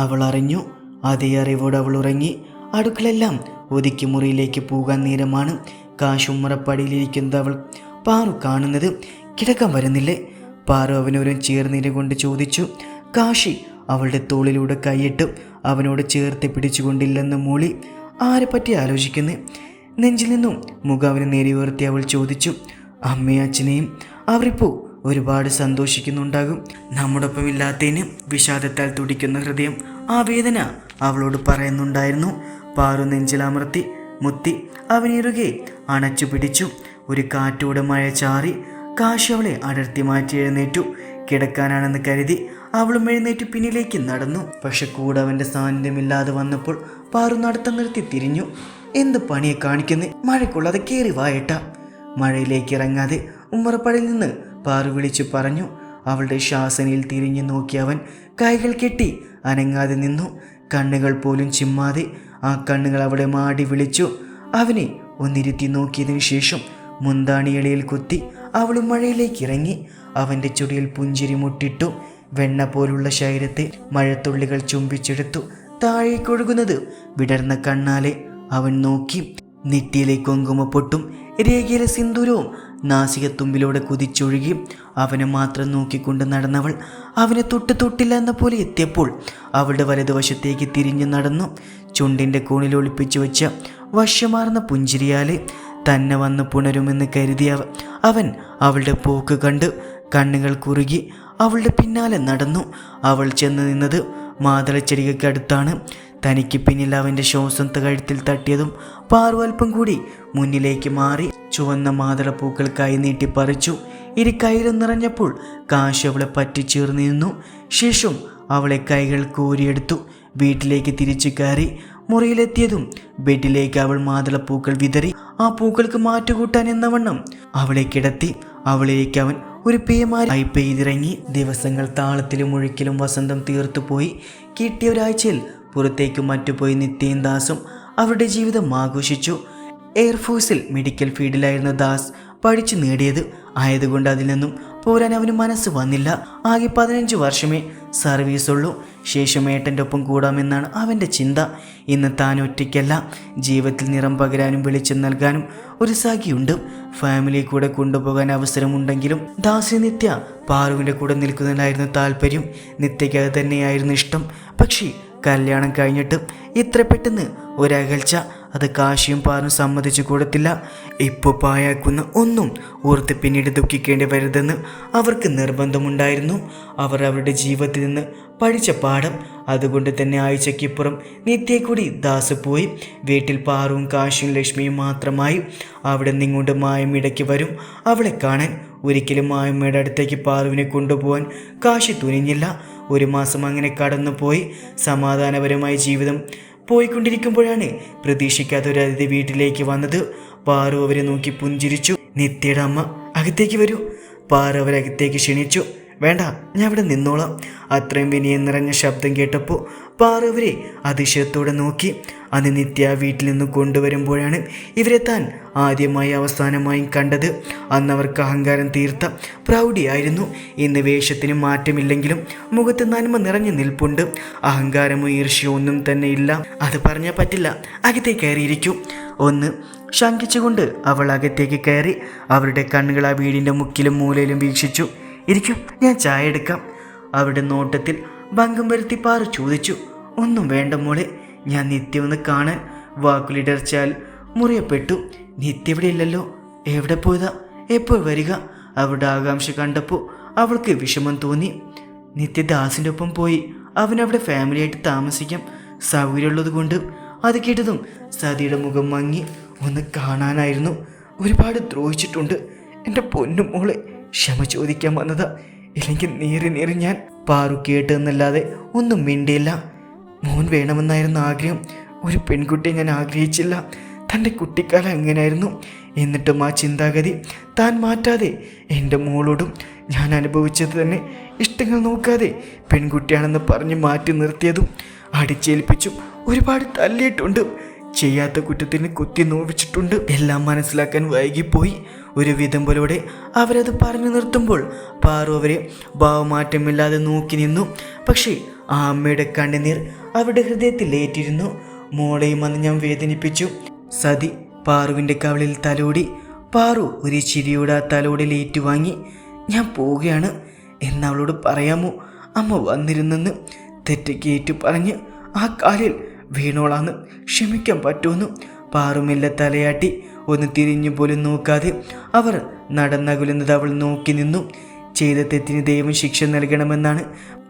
അവൾ അറിഞ്ഞു അതേ അറിവോട് അവൾ ഉറങ്ങി. അടുക്കളെല്ലാം ഒതുക്കി മുറിയിലേക്ക് പോകാൻ നേരമാണ്. കാശുമ്മറപ്പടിയിലിരിക്കുന്നത് അവൾ. പാറു കാണുന്നത് കിടക്കാൻ വരുന്നില്ലേ? പാറു അവനൊരു ചേർനീര് കൊണ്ട് ചോദിച്ചു. കാശി അവളുടെ തോളിലൂടെ കൈയിട്ട് അവനോട് ചേർത്ത് പിടിച്ചുകൊണ്ടില്ലെന്ന് മൂളി. ആരെപ്പറ്റി പറ്റി ആലോചിക്കുന്നു? നെഞ്ചിൽ നിന്നും മുഖം അവന് നേരെ ഉയർത്തി അവൾ ചോദിച്ചു. അമ്മയും അച്ഛനെയും. അവരിപ്പോൾ ഒരുപാട് സന്തോഷിക്കുന്നുണ്ടാകും. നമ്മോടൊപ്പം ഇല്ലാത്തതിന് വിഷാദത്താൽ തുടിക്കുന്ന ഹൃദയം ആ വേദന അവളോട് പറയുന്നുണ്ടായിരുന്നു. പാറു നെഞ്ചിലമർത്തി മുത്തി അവനിറുകെ അണച്ചു പിടിച്ചു. ഒരു കാറ്റോടെ മഴ ചാറി കാശി അവളെ അടർത്തി മാറ്റി എഴുന്നേറ്റു. കിടക്കാനാണെന്ന് കരുതി അവളും എഴുന്നേറ്റ് പിന്നിലേക്ക് നടന്നു. പക്ഷെ കൂടെ അവന്റെ സാന്നിധ്യമില്ലാതെ വന്നപ്പോൾ പാറു നടത്തം നിർത്തി തിരിഞ്ഞു. എന്ത് പണിയെ കാണിക്കുന്നേ? മഴയ്ക്കുള്ളത് കയറി വായട്ട മഴയിലേക്ക് ഇറങ്ങാതെ ഉമ്മറപ്പടയിൽ നിന്ന് പാറു വിളിച്ചു പറഞ്ഞു അവളുടെ ശാസനയിൽ തിരിഞ്ഞു നോക്കി അവൻ കൈകൾ കെട്ടി അനങ്ങാതെ നിന്നു. കണ്ണുകൾ പോലും ചിമ്മാതെ ആ കണ്ണുകൾ അവിടെ മാടി വിളിച്ചു. അവനെ ഒന്നിരുത്തി നോക്കിയതിനു ശേഷം മുന്താണിയളിയിൽ കുത്തി അവളും മഴയിലേക്ക് ഇറങ്ങി. അവന്റെ ചുടിയിൽ പുഞ്ചിരി മുട്ടിട്ടു. വെണ്ണ പോലുള്ള ശരീരത്തെ മഴത്തുള്ളികൾ ചുംബിച്ചെടുത്തു. താഴേക്കൊഴുകുന്നത് വിടർന്ന കണ്ണാലെ അവൻ നോക്കി. നെറ്റിയിലെ കുങ്കുമപ്പൊട്ടും രേഖയിലെ സിന്ദൂരവും നാസികത്തുമ്പിലൂടെ കുതിച്ചൊഴുകി അവനെ മാത്രം നോക്കിക്കൊണ്ട് നടന്നവൾ അവനെ തൊട്ട് തൊട്ടില്ല എന്ന പോലെ എത്തിയപ്പോൾ അവളുടെ വലതുവശത്തേക്ക് തിരിഞ്ഞു നടന്നു. ചുണ്ടിന്റെ കോണിൽ ഒളിപ്പിച്ചു വെച്ച വശമാർന്ന പുഞ്ചിരിയാലെ തന്നെ വന്ന് പുണരുമെന്ന് കരുതിയ അവൻ അവളുടെ പോക്ക് കണ്ട് കണ്ണുകൾ കുറുകി അവളുടെ പിന്നാലെ നടന്നു. അവൾ ചെന്ന് നിന്നത് മാതളച്ചെടികൾക്കടുത്താണ് തനിക്ക് പിന്നിൽ അവന്റെ ശ്വാസം കഴുത്തിൽ തട്ടിയതും പാർവൽപ്പം കൂടി മുന്നിലേക്ക് മാറി ചുവന്ന മാതളപ്പൂക്കൾക്കായി നീട്ടിപ്പറിച്ചു. നീട്ടി പറിച്ചു ഇരു കയ്യിലും നിറഞ്ഞപ്പോൾ കാശ് അവളെ പറ്റിച്ചേർന്ന് നിന്നു. ശേഷം അവളെ കൈകൾ കോരിയെടുത്തു. വീട്ടിലേക്ക് തിരിച്ചു കയറി മുറിയിലെത്തിയതും ബെഡിലേക്ക് അവൾ മാതളപ്പൂക്കൾ വിതറി ആ പൂക്കൾക്ക് മാറ്റുകൂട്ടാൻ എന്നവണ്ണം അവളെ കിടത്തി അവളിലേക്ക് അവൻ ഒരു പേമാരി പെയ്തിറങ്ങി. ദിവസങ്ങൾ താളത്തിലും ഒഴുക്കിലും വസന്തം തീർത്തുപോയി കിട്ടിയ ഒരാഴ്ചയിൽ പുറത്തേക്ക് മറ്റുപോയി പോയി നിത്യയും ദാസും അവരുടെ ജീവിതം ആഘോഷിച്ചു. എയർഫോഴ്സിൽ മെഡിക്കൽ ഫീൽഡിലായിരുന്ന ദാസ് പഠിച്ചു നേടിയത്. ആയതുകൊണ്ട് അതിൽ നിന്നും പോരാൻ അവന് മനസ്സ് വന്നില്ല. ആകെ പതിനഞ്ച് വർഷമേ സർവീസുള്ളൂ ശേഷം ഏട്ടന്റെ ഒപ്പം കൂടാമെന്നാണ് അവന്റെ ചിന്ത. ഇന്ന് താൻ ഒറ്റയ്ക്കല്ല. ജീവിതത്തിൽ നിറം പകരാനും വെളിച്ചം നൽകാനും ഒരു സഖിയുണ്ട്. ഫാമിലി കൂടെ കൊണ്ടുപോകാൻ അവസരമുണ്ടെങ്കിലും ദാസി നിത്യ പാറുവിന്റെ കൂടെ നിൽക്കുന്നതിനായിരുന്നു താല്പര്യം. നിത്യയ്ക്ക് അത് തന്നെയായിരുന്നു ഇഷ്ടം. പക്ഷേ കല്യാണം കഴിഞ്ഞിട്ടും ഇത്ര പെട്ടെന്ന് ഒരകൽച്ച. അത് കാശിയും പാറും സമ്മതിച്ചു കൊടുത്തില്ല. ഇപ്പോൾ പായാക്കുന്ന ഒന്നും ഓർത്ത് പിന്നീട് ദുഃഖിക്കേണ്ടി വരുതെന്ന് അവർക്ക് നിർബന്ധമുണ്ടായിരുന്നു. അവർ അവരുടെ ജീവിതത്തിൽ നിന്ന് പഠിച്ച പാഠം. അതുകൊണ്ട് തന്നെ ആഴ്ചയ്ക്കിപ്പുറം നിത്യക്കൂടി ദാസ് പോയി. വീട്ടിൽ പാറുവും കാശിയും ലക്ഷ്മിയും മാത്രമായി. അവിടെ നിങ്ങോട്ട് മായം ഇടയ്ക്ക് വരും. അവളെ കാണാൻ ഒരിക്കലും മായമ്മയുടെ അടുത്തേക്ക് പാറുവിനെ കൊണ്ടുപോകാൻ കാശി തുനിഞ്ഞില്ല. ഒരു മാസം അങ്ങനെ കടന്നുപോയി സമാധാനപരമായ ജീവിതം പോയിക്കൊണ്ടിരിക്കുമ്പോഴാണ് പ്രതീക്ഷിക്കാത്ത ഒരു അതിഥി വീട്ടിലേക്ക് വന്നത്. പാറു അവരെ നോക്കി പുഞ്ചിരിച്ചു. നിത്യയുടെ അമ്മ അകത്തേക്ക് വരൂ. പാറു അവരകത്തേക്ക് ക്ഷണിച്ചു. വേണ്ട ഞാൻ ഇവിടെ നിന്നോളാം. അത്രയും വിനയം നിറഞ്ഞ ശബ്ദം കേട്ടപ്പോൾ പാറു അവരെ അതിശയത്തോടെ നോക്കി. അന്ന് നിത്യ വീട്ടിൽ നിന്ന് കൊണ്ടുവരുമ്പോഴാണ് ഇവരെ താൻ ആദ്യമായി അവസാനമായും കണ്ടത്. അന്ന് അവർക്ക് അഹങ്കാരം തീർത്ത പ്രൗഢിയായിരുന്നു. ഇന്ന് വേഷത്തിന് മാറ്റമില്ലെങ്കിലും മുഖത്ത് നന്മ നിറഞ്ഞു നിൽപ്പുണ്ട്. അഹങ്കാരമോ ഈർഷ്യോ ഒന്നും തന്നെ ഇല്ല. അത് പറഞ്ഞാൽ പറ്റില്ല. അകത്തേ കയറിയിരിക്കും. ഒന്ന് ശങ്കിച്ചുകൊണ്ട് അവൾ അകത്തേക്ക് കയറി അവരുടെ കണ്ണുകൾ ആ വീടിന്റെ മുക്കിലും മൂലയിലും വീക്ഷിച്ചു. ഇരിക്കും ഞാൻ ചായ എടുക്കാം. അവരുടെ നോട്ടത്തിൽ ഭംഗം വരുത്തി പാറ ചോദിച്ചു. ഒന്നും വേണ്ട മോളെ ഞാൻ നിത്യം ഒന്ന് കാണാൻ വാക്കുലിടർച്ചാൽ മുറിയപ്പെട്ടു. നിത്യ ഇവിടെ ഇല്ലല്ലോ. എവിടെ പോയതാ? എപ്പോൾ വരിക? അവരുടെ ആകാംക്ഷ കണ്ടപ്പോൾ അവൾക്ക് വിഷമം തോന്നി. നിത്യ ദാസിന്റെ ഒപ്പം പോയി. അവനവിടെ ഫാമിലിയായിട്ട് താമസിക്കാം. സൗകര്യമുള്ളത് കൊണ്ട് അത് കേട്ടതും സതിയുടെ മുഖം മങ്ങി ഒന്ന് കാണാനായിരുന്നു. ഒരുപാട് ദ്രോഹിച്ചിട്ടുണ്ട്. എന്റെ പൊന്നു മോളെ ക്ഷമ ചോദിക്കാൻ വന്നതാ. ഇല്ലെങ്കിൽ നേറി നേറി ഞാൻ പാറു കേട്ടതെന്നല്ലാതെ ഒന്നും മിണ്ടിയില്ല. മോൻ വേണമെന്നായിരുന്ന ആഗ്രഹം. ഒരു പെൺകുട്ടിയെ ഞാൻ ആഗ്രഹിച്ചില്ല. തന്റെ കുട്ടിക്കാലം എങ്ങനെയായിരുന്നു? എന്നിട്ടും ആ ചിന്താഗതി താൻ മാറ്റാതെ എന്റെ മോളോടും ഞാൻ അനുഭവിച്ചത് തന്നെ ഇഷ്ടങ്ങൾ നോക്കാതെ പെൺകുട്ടിയാണെന്ന് പറഞ്ഞ് മാറ്റി നിർത്തിയതും അടിച്ചേൽപ്പിച്ചും ഒരുപാട് തല്ലിയിട്ടുണ്ട് ചെയ്യാത്ത കുറ്റത്തിന് കുത്തി നോവിച്ചിട്ടുണ്ട്. എല്ലാം മനസ്സിലാക്കാൻ വൈകിപ്പോയി. ഒരു വിധം പോലൂടെ അവരത് പറഞ്ഞു നിർത്തുമ്പോൾ പാറു അവരെ ഭാവമാറ്റമില്ലാതെ നോക്കി നിന്നു. പക്ഷേ ആ അമ്മയുടെ കണ്ണുനീർ അവരുടെ ഹൃദയത്തിൽ ഏറ്റിരുന്നു. മോളെയും അന്ന് ഞാൻ വേദനിപ്പിച്ചു. സതി പാറുവിന്റെ കവളിൽ തലോടി പാറു ഒരു ചിരിയോടെ ആ തലോടിൽ ഏറ്റുവാങ്ങി ഞാൻ പോവുകയാണ്. എന്നവളോട് പറയാമോ? അമ്മ വന്നിരുന്നെന്ന് തെറ്റയ്ക്ക് ഏറ്റു പറഞ്ഞ് ആ കാലിൽ വീണോളാന്ന് ക്ഷമിക്കാൻ പറ്റുമെന്ന് പാറുമില്ല തലയാട്ടി ഒന്ന് തിരിഞ്ഞു പോലും നോക്കാതെ അവർ നടന്നകുലുന്നത് അവൾ നോക്കി നിന്നു. ചെയ്ത തെറ്റിന് ദൈവം ശിക്ഷ നൽകണമെന്നാണ്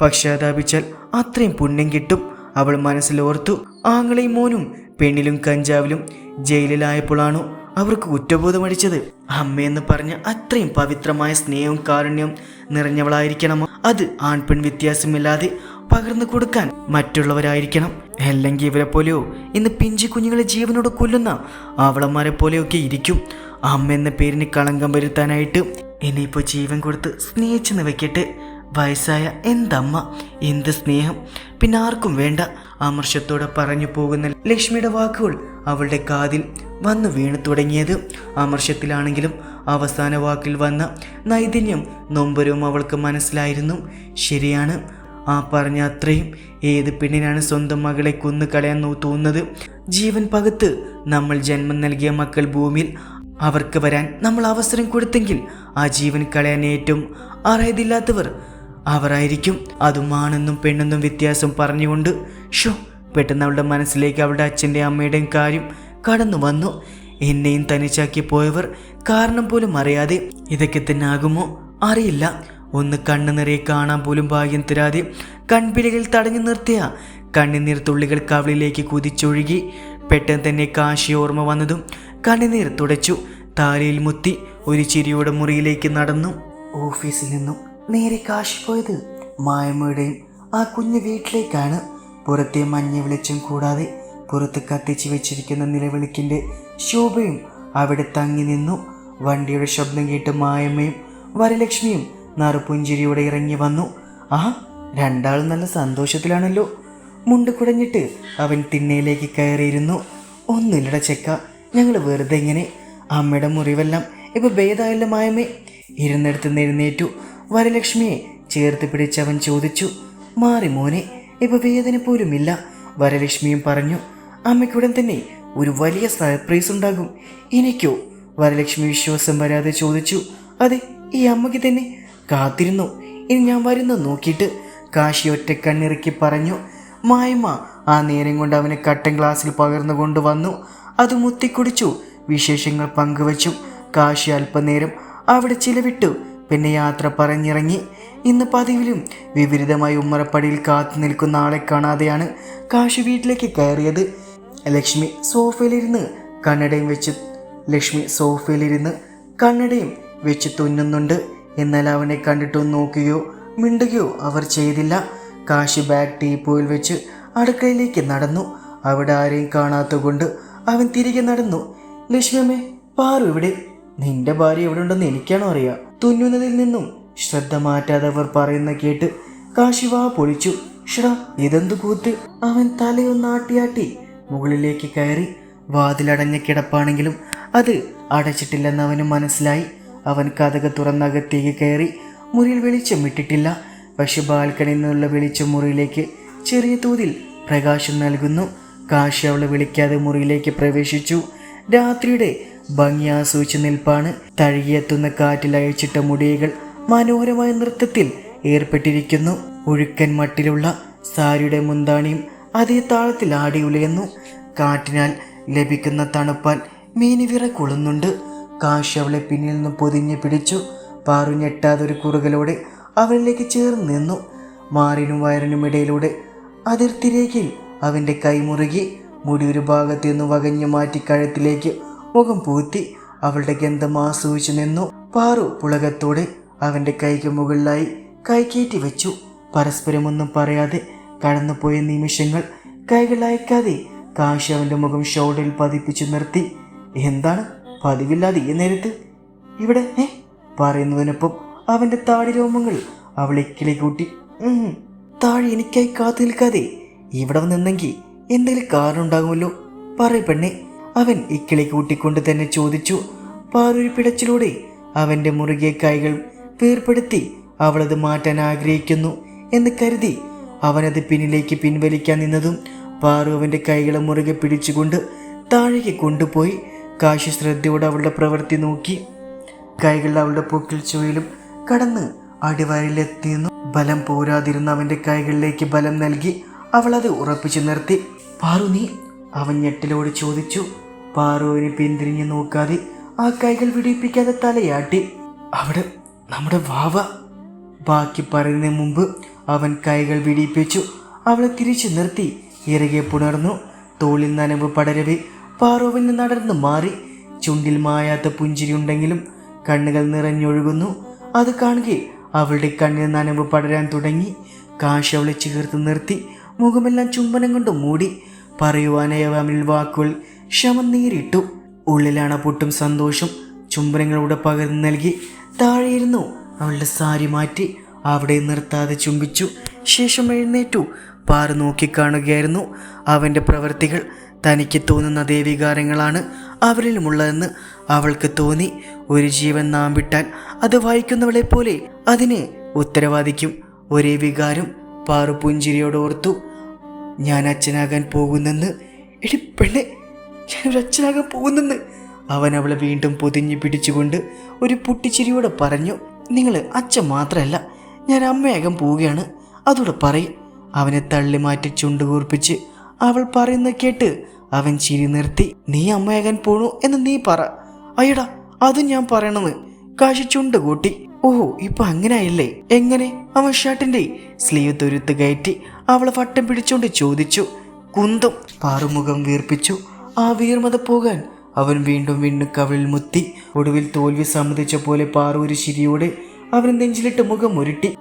പക്ഷാതാപിച്ചാൽ അത്രയും പുണ്യം കിട്ടും. അവൾ മനസ്സിലോർത്തു ആങ്ങളെയും മോനും പെണ്ണിലും കഞ്ചാവിലും ജയിലിലായപ്പോഴാണോ അവർക്ക് കുറ്റബോധമടിച്ചത് അമ്മയെന്ന് പറഞ്ഞ അത്രയും പവിത്രമായ സ്നേഹവും കാരുണ്യവും നിറഞ്ഞവളായിരിക്കണമോ? അത് ആൺപെൺ വ്യത്യാസമില്ലാതെ പകർന്നു കൊടുക്കാൻ മറ്റുള്ളവരായിരിക്കണം. അല്ലെങ്കിൽ ഇവരെ പോലെയോ ഇന്ന് പിഞ്ചി കുഞ്ഞുങ്ങളെ ജീവനോട് കൊല്ലുന്ന അവളന്മാരെ പോലെയൊക്കെ ഇരിക്കും. അമ്മ എന്ന പേരിന് കളങ്കം വരുത്താനായിട്ട് ഇനിയിപ്പോൾ ജീവൻ കൊടുത്ത് സ്നേഹിച്ചെന്ന് വെക്കട്ടെ വയസ്സായ എന്തമ്മ? എന്ത് സ്നേഹം? പിന്നെ ആർക്കും വേണ്ട. അമർഷത്തോടെ പറഞ്ഞു പോകുന്ന ലക്ഷ്മിയുടെ വാക്കുകൾ അവളുടെ കാതിൽ വന്നു വീണു തുടങ്ങിയത്. അമർഷത്തിലാണെങ്കിലും അവസാന വാക്കിൽ വന്ന നൈതിന്യം നൊമ്പരവും അവൾക്ക് മനസ്സിലായിരുന്നു. ശരിയാണ്. ആ പറഞ്ഞ അത്രയും ഏത് പെണ്ണിനാണ് സ്വന്തം മകളെ കൊന്നു കളയാൻ തോന്നുന്നത്? ജീവൻ പകത്ത് നമ്മൾ ജന്മം നൽകിയ മക്കൾ ഭൂമിയിൽ അവർക്ക് വരാൻ നമ്മൾ അവസരം കൊടുത്തെങ്കിൽ ആ ജീവൻ കളയാൻ ഏറ്റവും അർഹതയില്ലാത്തവർ അവരായിരിക്കും. അതും ആണെന്നും പെണ്ണെന്നും വ്യത്യാസം പറഞ്ഞുകൊണ്ട് ഷോ പെട്ടെന്ന് അവളുടെ മനസ്സിലേക്ക് അവളുടെ അച്ഛന്റെ അമ്മയുടെയും കാര്യം കടന്നു വന്നു. എന്നെയും തനിച്ചാക്കി പോയവർ കാരണം പോലും അറിയാതെ ഇതൊക്കെ തന്നെ ആകുമോ അറിയില്ല. ഒന്ന് കണ്ണു നിറയെ കാണാൻ പോലും ഭാഗ്യം തരാതെ കൺപിലകൾ തടഞ്ഞു നിർത്തിയ കണ്ണുനീർ തുള്ളികൾ കവളിലേക്ക് കുതിച്ചൊഴുകി പെട്ടെന്ന് തന്നെ കാശി ഓർമ്മ വന്നതും കണ്ണിനീർ തുടച്ചു. താലയിൽ മുത്തി ഒരു ചിരിയോടെ മുറിയിലേക്ക് നടന്നു. ഓഫീസിൽ നിന്നും നേരെ കാശി പോയത് മായമ്മയുടെയും ആ കുഞ്ഞു വീട്ടിലേക്കാണ്. പുറത്തെ മഞ്ഞ വെളിച്ചം കൂടാതെ പുറത്ത് കത്തിച്ച് വെച്ചിരിക്കുന്ന നിലവിളിക്കിന്റെ ശോഭയും അവിടെ തങ്ങി നിന്നു. വണ്ടിയുടെ ശബ്ദം കേട്ട് മായമ്മയും വരലക്ഷ്മിയും നറുപുഞ്ചിരിയോടെ ഇറങ്ങി വന്നു. ആ രണ്ടാളും നല്ല സന്തോഷത്തിലാണല്ലോ. മുണ്ട് കുടഞ്ഞിട്ട് അവൻ തിണ്ണയിലേക്ക് കയറിയിരുന്നു. ഒന്നില്ലട ചെക്ക ഞങ്ങൾ വെറുതെ ഇങ്ങനെ അമ്മയുടെ മുറിവെല്ലാം ഇപ്പം ഭേദമായല്ലോ മായമേ. ഇരുന്നിടത്ത് നെഴുന്നേറ്റു വരലക്ഷ്മിയെ ചേർത്ത് പിടിച്ച് അവൻ ചോദിച്ചു മാറി മോനെ ഇപ്പൊ വേദന പോലുമില്ല. വരലക്ഷ്മിയും പറഞ്ഞു അമ്മയ്ക്കുടൻ തന്നെ ഒരു വലിയ സർപ്രൈസ് ഉണ്ടാകും. എനിക്കോ? വരലക്ഷ്മി വിശ്വാസം വരാതെ ചോദിച്ചു അതെ ഈ അമ്മയ്ക്ക് തന്നെ. കാത്തിരുന്നു ഇനി ഞാൻ വരുന്ന നോക്കിയിട്ട്. കാശി ഒറ്റ കണ്ണിറുക്കി പറഞ്ഞു മായമ്മ ആ നേരം കൊണ്ട് അവനെ കട്ടൻ ഗ്ലാസ്സിൽ പകർന്നു കൊണ്ടുവന്നു. അത് മുത്തിക്കുടിച്ചു വിശേഷങ്ങൾ പങ്കുവച്ചു. കാശി അല്പനേരം അവിടെ ചിലവിട്ടു. പിന്നെ യാത്ര പറഞ്ഞിറങ്ങി. ഇന്ന് പതിവിലും വിപരീതമായി ഉമ്മറപ്പടിയിൽ കാത്തു നിൽക്കുന്ന ആളെ കാണാതെയാണ് കാശി വീട്ടിലേക്ക് കയറിയത്. ലക്ഷ്മി സോഫയിലിരുന്ന് കണ്ണടയും വെച്ച് ലക്ഷ്മി സോഫയിലിരുന്ന് കണ്ണടയും വെച്ച് തുന്നുന്നുണ്ട്. എന്നാൽ അവനെ കണ്ടിട്ടോ നോക്കുകയോ മിണ്ടുകയോ അവർ ചെയ്തില്ല. കാശി ബാഗ് ടീപ്പോയിൽ വെച്ച് അടുക്കളയിലേക്ക് നടന്നു. അവിടെ ആരെയും കാണാത്തതുകൊണ്ട് അവൻ തിരികെ നടന്നു. ലക്ഷ്മിയമ്മേ പാറു ഇവിടെ നിന്റെ ഭാര്യ എവിടെ ഉണ്ടെന്ന് എനിക്കാണോ അറിയാം. തുന്നുന്നതിൽ നിന്നും ശ്രദ്ധ മാറ്റാതെ അവർ പറയുന്ന കേട്ട് കാശിവാ പൊളിച്ചു. ഷടാ ഇതെന്തു കൂത്ത്? അവൻ തലയൊന്നാട്ടിയാട്ടി മുകളിലേക്ക് കയറി വാതിലടഞ്ഞ കിടപ്പാണെങ്കിലും അത് അടച്ചിട്ടില്ലെന്ന് അവന് മനസ്സിലായി. അവൻ കഥക തുറന്നകത്തേക്ക് കയറി മുറിയിൽ വെളിച്ചം ഇട്ടിട്ടില്ല. പക്ഷെ ബാൽക്കണിയിൽ നിന്നുള്ള വെളിച്ചം മുറിയിലേക്ക് ചെറിയ തോതിൽ പ്രകാശം നൽകുന്നു. കാശി അവളെ വിളിക്കാതെ മുറിയിലേക്ക് പ്രവേശിച്ചു. രാത്രിയുടെ ഭംഗി ആസ്വദിച്ച് നിൽപ്പാണ് തഴുകിയെത്തുന്ന കാറ്റിൽ അഴിച്ചിട്ട മുടികൾ മനോഹരമായ നൃത്തത്തിൽ ഏർപ്പെട്ടിരിക്കുന്നു. ഒഴുക്കൻ മട്ടിലുള്ള സാരിയുടെ മുന്താണിയും അതേ താളത്തിൽ ആടി ഉലയുന്നു. കാറ്റിനാൽ ലഭിക്കുന്ന തണുപ്പാൽ മീനുവിറ കൊള്ളുന്നുണ്ട് കാശി അവളെ പിന്നിൽ നിന്ന് പൊതിഞ്ഞു പിടിച്ചു. പാറു ഞെട്ടാതൊരു കുറുകലോടെ അവളിലേക്ക് ചേർന്ന് നിന്നു. മാറിനും വയറിനും ഇടയിലൂടെ അതിർത്തിരേഖയിൽ അവന്റെ കൈമുറുകി മുടി ഒരു ഭാഗത്തു നിന്ന് വകഞ്ഞു മാറ്റി കഴുത്തിലേക്ക് മുഖം പൂത്തി അവളുടെ ഗന്ധം ആസ്വദിച്ചു നിന്നു. പാറു പുളകത്തോടെ അവന്റെ കൈക്ക് മുകളിലായി കൈകേറ്റി വെച്ചു. പരസ്പരമൊന്നും പറയാതെ കടന്നുപോയ നിമിഷങ്ങൾ കൈകൾ അയക്കാതെ കാശി അവന്റെ മുഖം ഷോൾഡറിൽ പതിപ്പിച്ചു നിർത്തി. എന്താണ്? പതിവില്ലാതെ ഈ നേരത്ത്? ഇവിടെ ഏ? പറയുന്നതിനൊപ്പം അവന്റെ താടി രോമങ്ങൾ അവളെ കിളി കൂട്ടി. "ഉം, താഴെ എനിക്കായി കാത്തു നിൽക്കാതെ ഇവിടെ നിന്നെങ്കിൽ എന്തെങ്കിലും കാരണം ഉണ്ടാകുമല്ലോ. പറയ അവൻ ഇക്കിളി കൂട്ടിക്കൊണ്ട് തന്നെ ചോദിച്ചു പാറൊരു പിടച്ചിലൂടെ? അവന്റെ മുറുകിയ കൈകൾ വേർപ്പെടുത്തി അവളത് മാറ്റാൻ ആഗ്രഹിക്കുന്നു എന്ന് കരുതി അവനത് പിന്നിലേക്ക് പിൻവലിക്കാൻ നിന്നതും പാറു അവന്റെ കൈകളെ മുറുകെ പിടിച്ചുകൊണ്ട് താഴേക്ക് കൊണ്ടുപോയി കാശി ശ്രദ്ധയോടെ അവളുടെ പ്രവൃത്തി നോക്കി. കൈകൾ അവളുടെ പൊക്കിൽ ചുവയിലും കടന്ന് അടിവയറിലെത്തിയെന്നു ബലം പോരാതിരുന്ന അവന്റെ കൈകളിലേക്ക് ബലം നൽകി അവളത് ഉറപ്പിച്ചു നിർത്തി. പാറു നീ? അവൻ ഞെട്ടിലോട് ചോദിച്ചു. പാറുവിനെ പിന്തിരിഞ്ഞു നോക്കാതെ ആ കൈകൾ വിടിപ്പിക്കാതെ തലയാട്ടി. അവിടെ നമ്മുടെ വാവ. ബാക്കി പറയുന്നതിന് മുമ്പ് അവൻ കൈകൾ വിടിപ്പിച്ചു അവളെ തിരിച്ചു നിർത്തി. ഇറകെ പുണർന്നു. തോളിൽ നനവ് പടരവേ പാറുവിന് നടന്നു മാറി. ചുണ്ടിൽ മായാത്ത പുഞ്ചിരി ഉണ്ടെങ്കിലും കണ്ണുകൾ നിറഞ്ഞൊഴുകുന്നു. അത് കാണുകെ അവളുടെ കണ്ണിൽ നനവ് പടരാൻ തുടങ്ങി. കാശ് അവളെ ചേർത്ത് നിർത്തി. മുഖമെല്ലാം ചുംബനം കൊണ്ട് മൂടി. പറയുവാനായി അവനിൽ വാക്കുകൾ ശമം നേരിട്ടു ഉള്ളിലാണ് പൊട്ടും സന്തോഷം. ചുംബനങ്ങളുടെ പകർന്നു നൽകി താഴെയിരുന്നു. അവളുടെ സാരി മാറ്റി അവിടെ നിർത്താതെ ചുംബിച്ചു. ശേഷം എഴുന്നേറ്റു. പാറ നോക്കിക്കാണുകയായിരുന്നു അവന്റെ പ്രവൃത്തികൾ തനിക്ക് തോന്നുന്ന അതേ വികാരങ്ങളാണ് അവരിലുമുള്ളതെന്ന് അവൾക്ക് തോന്നി. ഒരു ജീവൻ നാം വിട്ടാൽ അത് വായിക്കുന്നവളെ പോലെ അതിന് ഉത്തരവാദിക്കും. ഒരേ വികാരം പാറു പുഞ്ചിരിയോട് ഓർത്തു. ഞാൻ അച്ഛനാകാൻ പോകുന്നെന്ന്. എടി ഞാനൊരു ഒരച്ഛനാകാൻ പോകുന്നെന്ന്. അവൻ അവളെ വീണ്ടും പൊതിഞ്ഞു പിടിച്ചുകൊണ്ട് ഒരു പുട്ടിച്ചിരിയോടെ പറഞ്ഞു നിങ്ങൾ അച്ഛൻ മാത്രമല്ല ഞാൻ അമ്മയാകാൻ പോവുകയാണ്. അതോടെ പറയും. അവനെ തള്ളി മാറ്റി ചുണ്ടുകൂർപ്പിച്ച് അവൾ പറയുന്ന കേട്ട് അവൻ ചിരി നിർത്തി നീ അമ്മയാകാൻ പോണു എന്ന് നീ പറ. അയ്യടാ അത് ഞാൻ പറയണമെന്ന് കാശി ചുണ്ട് കൂട്ടി ഓഹോ ഇപ്പൊ അങ്ങനെയല്ലേ എങ്ങനെ? അവൻ ഷർട്ടിന്റെ സ്ലീവ് തുരുത്ത് കയറ്റി അവളെ വട്ടം പിടിച്ചോണ്ട് ചോദിച്ചു കുന്തം? പാറുമുഖം വീർപ്പിച്ചു. ആ വീർമത പോകാൻ. അവൻ വീണ്ടും വീണ്ടും കവിളിൽ മുത്തി ഒടുവിൽ തോൽവി സമ്മതിച്ച പോലെ പാറൂരി ശിരിയോടെ അവൻ നെഞ്ചിലിട്ട് മുഖം ഉരുട്ടി.